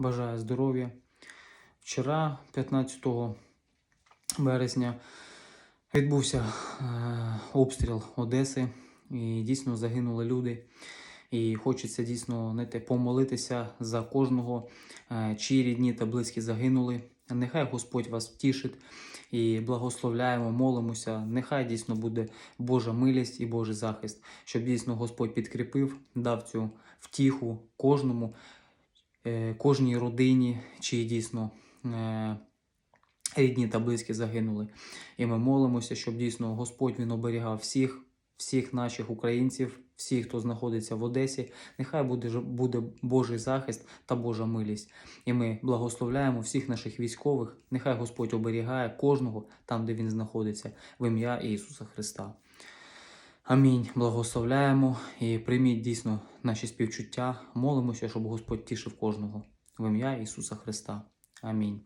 бажаю здоров'я. Вчора, 15 березня, відбувся е, обстріл Одеси, і дійсно загинули люди. І хочеться дійсно знаєте, помолитися за кожного, е, чиї рідні та близькі загинули. Нехай Господь вас втішить і благословляємо, молимося. Нехай дійсно буде Божа милість і Божий захист, щоб дійсно Господь підкріпив, дав цю втіху кожному, кожній родині, чиї дійсно е, рідні та близькі загинули. І ми молимося, щоб дійсно Господь він оберігав всіх, всіх наших українців, всіх, хто знаходиться в Одесі. Нехай буде, буде Божий захист та Божа милість. І ми благословляємо всіх наших військових. Нехай Господь оберігає кожного там, де він знаходиться, в ім'я Ісуса Христа. Амінь. Благословляємо і прийміть дійсно наші співчуття. Молимося, щоб Господь тішив кожного в ім'я Ісуса Христа. Амінь.